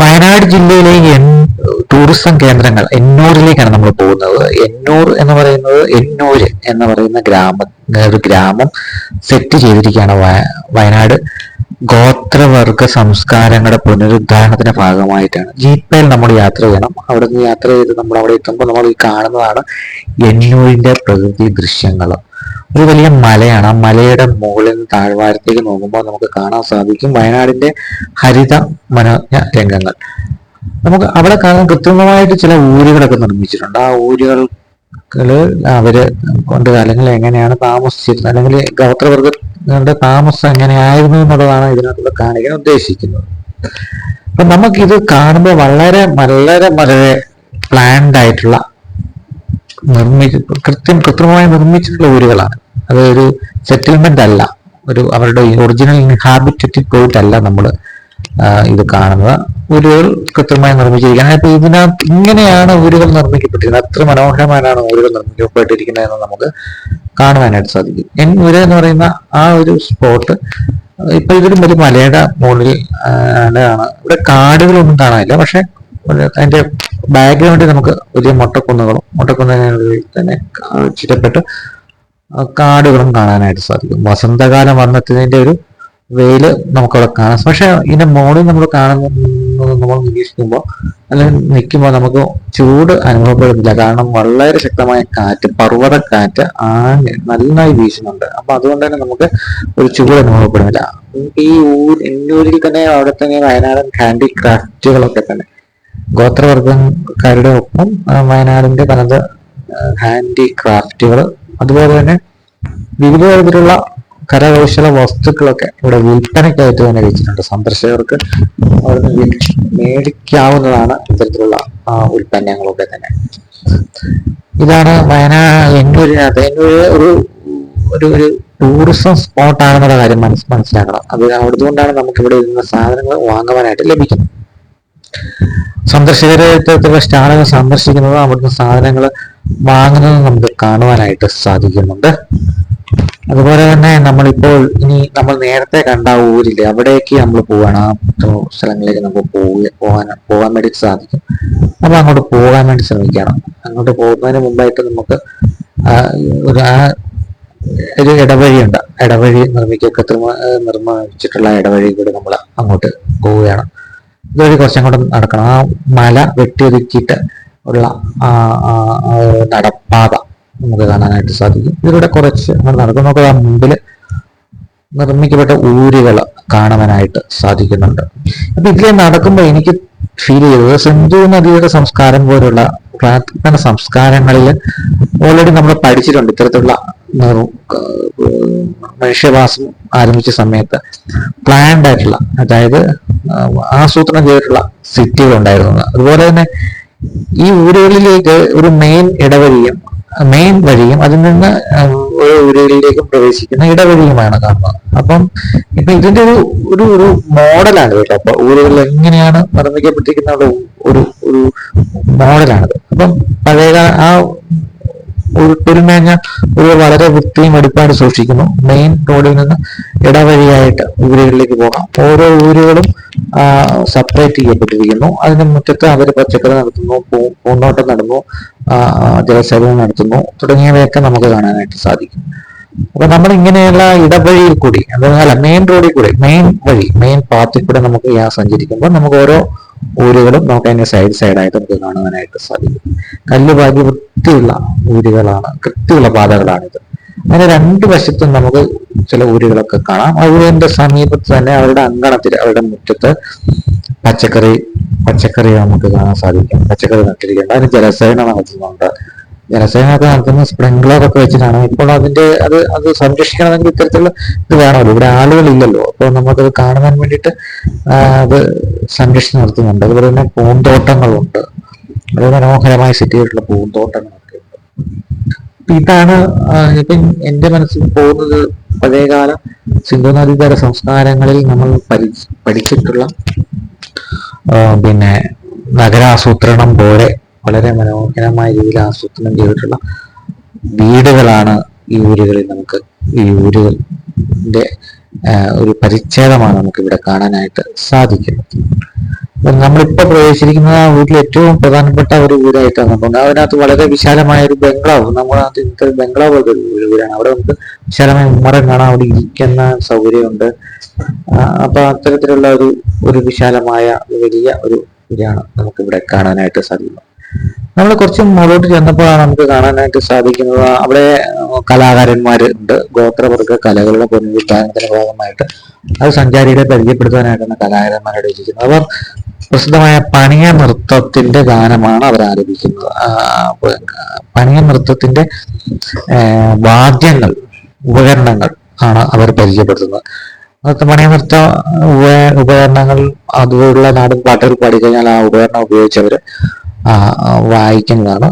വയനാട് ജില്ലയിലെ ടൂറിസം കേന്ദ്രങ്ങൾ എന്നൂരിലേക്കാണ് നമ്മൾ പോകുന്നത്. എന്നൂർ എന്ന് പറയുന്നത് എന്നൂര് എന്ന് പറയുന്ന ഗ്രാമ ഒരു ഗ്രാമം സെറ്റ് ചെയ്തിരിക്കുകയാണ് വയനാട്. ഗോത്രവർഗ സംസ്കാരങ്ങളുടെ പുനരുദ്ധാരണത്തിന്റെ ഭാഗമായിട്ടാണ്. ജീപ്പയിൽ നമ്മൾ യാത്ര ചെയ്യണം. അവിടെ നിന്ന് യാത്ര ചെയ്ത് നമ്മൾ അവിടെ എത്തുമ്പോൾ നമ്മൾ ഈ കാണുന്നതാണ് എന്നൂരിന്റെ പ്രകൃതി ദൃശ്യങ്ങൾ ഒരു വലിയ മലയാണ്. ആ മലയുടെ മുകളിൽ നിന്ന് താഴ്വാരത്തേക്ക് നോക്കുമ്പോൾ നമുക്ക് കാണാൻ സാധിക്കും വയനാടിന്റെ ഹരിത മനോജ്ഞ രംഗങ്ങൾ. നമുക്ക് അവിടെ കാണാൻ കൃത്രിമമായിട്ട് ചില ഊരുകളൊക്കെ നിർമ്മിച്ചിട്ടുണ്ട്. ആ ഊരുകൾ അവർ കൊണ്ട് അല്ലെങ്കിൽ എങ്ങനെയാണ് താമസിച്ചിരുന്നത് അല്ലെങ്കിൽ ഗോത്രവർഗങ്ങളുടെ താമസം എങ്ങനെയായിരുന്നു എന്നുള്ളതാണ് ഇതിനകത്ത് കാണിക്കാൻ ഉദ്ദേശിക്കുന്നത്. അപ്പൊ നമുക്കിത് കാണുമ്പോൾ വളരെ വളരെ വളരെ പ്ലാൻഡ് ആയിട്ടുള്ള നിർമ്മിച്ച കൃത്യം കൃത്രിമമായി നിർമ്മിച്ചിട്ടുള്ള ഊരുകളാണ്. അത് ഒരു സെറ്റിൽമെന്റ് അല്ല. ഒരു അവരുടെ ഒറിജിനൽ ഇൻഹാബിറ്ററ്റിൽ പോയിട്ടല്ല നമ്മൾ ഇത് കാണുന്നത്. ഊരുകൾ കൃത്യമായി നിർമ്മിച്ചിരിക്കുന്നത് അപ്പൊ ഇതിനകത്ത് ഇങ്ങനെയാണ് ഊരുകൾ നിർമ്മിക്കപ്പെട്ടിരിക്കുന്നത്. അത്ര മനോഹരമായാണ് ഊരുകൾ നിർമ്മിക്കപ്പെട്ടിരിക്കുന്നത് എന്ന് നമുക്ക് കാണുവാനായിട്ട് സാധിക്കും. എൻ ഊര് എന്ന് പറയുന്ന ആ ഒരു സ്പോട്ട് ഇപ്പൊ ഇതൊരു ഒരു മലയുടെ മുകളിൽ ആണ്. ഇവിടെ കാടുകളൊന്നും കാണാനില്ല. പക്ഷെ അതിന്റെ ബാക്ക്ഗ്രൗണ്ടിൽ നമുക്ക് വലിയ മൊട്ടക്കുന്നുകളും മുട്ടക്കുന്നതിനുള്ളിൽ തന്നെ ചുറ്റപ്പെട്ട് കാടുകളും കാണാനായിട്ട് സാധിക്കും. വസന്തകാലം വന്നതിന്റെ ഒരു വെയിൽ നമുക്കവിടെ കാണാം. പക്ഷെ ഇതിന്റെ മുകളിൽ നമ്മൾ കാണുന്നത് നമ്മൾ നിരീക്ഷിക്കുമ്പോൾ അല്ലെങ്കിൽ നിൽക്കുമ്പോൾ നമുക്ക് ചൂട് അനുഭവപ്പെടുന്നില്ല. കാരണം വളരെ ശക്തമായ കാറ്റ് പർവത കാറ്റ് ആഞ്ഞ് നന്നായി വീശുന്നുണ്ട്. അപ്പൊ അതുകൊണ്ട് തന്നെ നമുക്ക് ഒരു ചൂട് അനുഭവപ്പെടുന്നില്ല. ഈ ഊർ എന്നൂരിൽ തന്നെ അവിടെ തന്നെ വയനാടൻ ഹാൻഡിക്രാഫ്റ്റുകളൊക്കെ തന്നെ. ഗോത്രവർഗക്കാരുടെ ഒപ്പം വയനാടിന്റെ തനത് ഹാൻഡിക്രാഫ്റ്റുകൾ അതുപോലെ തന്നെ വിവിധ തരത്തിലുള്ള കരകൗശല വസ്തുക്കളൊക്കെ ഇവിടെ വിൽപ്പനയ്ക്കായിട്ട് തന്നെ വെച്ചിട്ടുണ്ട്. സന്ദർശകർക്ക് അവിടുന്ന് മേടിക്കാവുന്നതാണ് ഇത്തരത്തിലുള്ള ഉൽപ്പന്നങ്ങളൊക്കെ തന്നെ. ഇതാണ് വയനാട് എന്നൂരിനകത്ത് എന്നൂര് ഒരു ഒരു ഒരു ടൂറിസം സ്പോട്ടാണെന്നുള്ള കാര്യം മനസ് മനസ്സിലാക്കണം. അത് അവിടുന്നുകൊണ്ടാണ് നമുക്ക് ഇവിടെ ഇരുന്ന സാധനങ്ങൾ വാങ്ങുവാനായിട്ട് ലഭിക്കുന്നത്. സന്ദർശകരെ ഇത്തരത്തിലുള്ള സ്റ്റാളുകൾ സന്ദർശിക്കുന്നത് അവിടുന്ന് സാധനങ്ങൾ വാങ്ങുന്നത് നമുക്ക് കാണുവാനായിട്ട് സാധിക്കുന്നുണ്ട്. അതുപോലെ തന്നെ നമ്മളിപ്പോൾ ഇനി നമ്മൾ നേരത്തെ കണ്ട ഊരില്ലേ അവിടേക്ക് നമ്മൾ പോവാണ്. ആ സ്ഥലങ്ങളിലേക്ക് നമുക്ക് പോവുക പോകാൻ പോകാൻ വേണ്ടി സാധിക്കും. അപ്പൊ അങ്ങോട്ട് പോകാൻ വേണ്ടി ശ്രമിക്കണം. അങ്ങോട്ട് പോകുന്നതിന് മുമ്പായിട്ട് നമുക്ക് ഒരു ആ ഒരു ഇടവഴിയുണ്ട്. ഇടവഴി നിർമ്മിക്കുക കൃത്രിമ നിർമ്മിച്ചിട്ടുള്ള ഇടവഴി കൂടി നമ്മൾ അങ്ങോട്ട് പോവുകയാണ്. ഇതുവഴി കുറച്ചും കൂടെ നടക്കണം. ആ മല വെട്ടിയൊതുക്കിയിട്ട് ഉള്ള നടപ്പാത നമുക്ക് കാണാനായിട്ട് സാധിക്കും. ഇതിലൂടെ കുറച്ച് നമ്മൾ നടക്കും. നമുക്ക് ആ മുമ്പിൽ നിർമ്മിക്കപ്പെട്ട ഊരുകൾ കാണുവാനായിട്ട് സാധിക്കുന്നുണ്ട്. അപ്പൊ ഇതിലെ നടക്കുമ്പോൾ എനിക്ക് ഫീൽ ചെയ്തത് സിന്ധു നദിയുടെ സംസ്കാരം പോലുള്ള പ്രാർത്ഥന സംസ്കാരങ്ങളിൽ ഓൾറെഡി നമ്മൾ പഠിച്ചിട്ടുണ്ട്. ഇത്തരത്തിലുള്ള മനുഷ്യവാസം ആരംഭിച്ച സമയത്ത് പ്ലാൻഡ് ആയിട്ടുള്ള അതായത് ആസൂത്രണം ചെയ്തിട്ടുള്ള സിറ്റികൾ ഉണ്ടായിരുന്നു അതുപോലെ തന്നെ ഈ ഊരുകളിലേക്ക് ഒരു മെയിൻ ഇടവഴിയും മെയിൻ വഴിയും അതിൽ നിന്ന് ഓരോ ഊരുകളിലേക്കും പ്രവേശിക്കുന്ന ഇടവഴിയുമാണ് കാണുന്നത് അപ്പം ഇപ്പൊ ഇതിന്റെ ഒരു ഒരു ഒരു മോഡലാണ് കേട്ടോ അപ്പൊ ഊരുകളിൽ എങ്ങനെയാണ് നിർമ്മിക്കപ്പെട്ടിരിക്കുന്ന ഒരു ഒരു മോഡലാണ് മോഡലാണിത്. അപ്പം പഴയ ആ ഒരു പെരുമേഞ്ഞ ഒരു വളരെ വൃത്തിയും വെടിപ്പായിട്ട് സൂക്ഷിക്കുന്നു. മെയിൻ റോഡിൽ നിന്ന് ഇടവഴിയായിട്ട് ഊരുകളിലേക്ക് പോകാം. ഓരോ ഊരുകളും സെപ്പറേറ്റ് ചെയ്യപ്പെട്ടിരിക്കുന്നു. അതിന് മുറ്റത്ത് അവർ പച്ചക്കറി നടത്തുന്നു പൂന്തോട്ടം നടന്നു ജലസേവനം നടത്തുന്നു തുടങ്ങിയവയൊക്കെ നമുക്ക് കാണാനായിട്ട് സാധിക്കും. അപ്പൊ നമ്മൾ ഇങ്ങനെയുള്ള ഇടവഴിയിൽ കൂടി അല്ല മെയിൻ റോഡിൽ കൂടി മെയിൻ വഴി മെയിൻ പാത്തിൽ കൂടെ നമുക്ക് യാ സഞ്ചരിക്കുമ്പോൾ നമുക്ക് ഓരോ ഊരുകളും നമുക്ക് അതിന്റെ സൈഡ് സൈഡായിട്ട് നമുക്ക് കാണുവാനായിട്ട് സാധിക്കും. കല്ലുപാകി വൃത്തിയുള്ള ഊരുകളാണ് കൃത്യമുള്ള പാതകളാണിത്. അങ്ങനെ രണ്ട് വശത്തും നമുക്ക് ചില ഊരുകളൊക്കെ കാണാം. അതിന്റെ സമീപത്ത് തന്നെ അവരുടെ അങ്കണത്തിൽ അവരുടെ മുറ്റത്ത് പച്ചക്കറി പച്ചക്കറി നമുക്ക് കാണാൻ സാധിക്കും. പച്ചക്കറി നട്ടിരിക്കുന്നത് അതിന് ജലസേചനം നടത്തുന്നുണ്ട്. ജലസേനയൊക്കെ നടത്തുന്ന സ്പ്രിംഗ്ലർ ഒക്കെ വെച്ചിട്ടാണ്. ഇപ്പോൾ അതിന്റെ അത് അത് സംരക്ഷിക്കണമെങ്കിൽ ഇത്തരത്തിലുള്ള ഇത് വേണമല്ലോ. ഇവിടെ ആളുകളില്ലല്ലോ. അപ്പോൾ നമുക്കത് കാണുവാൻ വേണ്ടിയിട്ട് അത് സംരക്ഷിച്ച് നടത്തുന്നുണ്ട്. അതുപോലെ തന്നെ പൂന്തോട്ടങ്ങളുണ്ട്. വളരെ മനോഹരമായി സെറ്റ് ചെയ്തിട്ടുള്ള പൂന്തോട്ടങ്ങളൊക്കെ ഉണ്ട്. ഇതാണ് ഇപ്പൊ എന്റെ മനസ്സിൽ പോകുന്നത് പഴയകാല സിന്ധു നദീതര സംസ്കാരങ്ങളിൽ നമ്മൾ പഠി പഠിച്ചിട്ടുള്ള പിന്നെ നഗരാസൂത്രണം പോലെ വളരെ മനോഹരമായ രീതിയിൽ ആസൂത്രണം ചെയ്തിട്ടുള്ള വീടുകളാണ് ഈ ഊരുകളിൽ നമുക്ക് ഈ ഊരുകളുടെ ഒരു പരിച്ഛേദമാണ് നമുക്ക് ഇവിടെ കാണാനായിട്ട് സാധിക്കുന്നത്. നമ്മളിപ്പോ പ്രവേശിച്ചിരിക്കുന്നത് ആ വീട്ടിൽ ഏറ്റവും പ്രധാനപ്പെട്ട ഒരു വീടായിട്ടാണ് തോന്നുന്നത് അതിനകത്ത് വളരെ വിശാലമായ ഒരു ബംഗ്ലാവ്. നമ്മളകത്ത് ഇന്നത്തെ ബംഗ്ലാവ് പോലത്തെ ഒരു വീടാണ്. അവിടെ നമുക്ക് വിശാലമായ ഉമ്മറം കാണാൻ അവിടെ ഇരിക്കുന്ന സൗകര്യമുണ്ട്. അപ്പൊ അത്തരത്തിലുള്ള ഒരു ഒരു വിശാലമായ വലിയ ഒരു വീടാണ് നമുക്ക് ഇവിടെ കാണാനായിട്ട് സാധിക്കുന്നത്. നമ്മൾ കുറച്ച് മുകളോട്ട് ചെന്നപ്പോഴാണ് നമുക്ക് കാണാനായിട്ട് സാധിക്കുന്നത്. അവിടെ കലാകാരന്മാരുണ്ട് ഗോത്രവർഗ കലകളുടെ പുനരുദ്ധാരണത്തിന്റെ ഭാഗമായിട്ട് അത് സഞ്ചാരികളെ പരിചയപ്പെടുത്താനായിട്ടാണ് കലാകാരന്മാരുടെ ഇരിക്കുന്നത്. അവർ പ്രസിദ്ധമായ പണിയ നൃത്തത്തിന്റെ ഗാനമാണ് അവർ ആലപിക്കുന്നത് ആ, പണിയ നൃത്തത്തിന്റെ വാദ്യങ്ങൾ ഉപകരണങ്ങൾ ആണ് അവർ പരിചയപ്പെടുത്തുന്നത്. പണിയ നൃത്ത ഉപ- ഉപകരണങ്ങൾ അതുപോലുള്ള നാടൻ പാട്ടുകൾ പാടിക്കഴിഞ്ഞാൽ ആ ഉപകരണം ഉപയോഗിച്ച് അവർ വായിക്കുന്നതാണ്.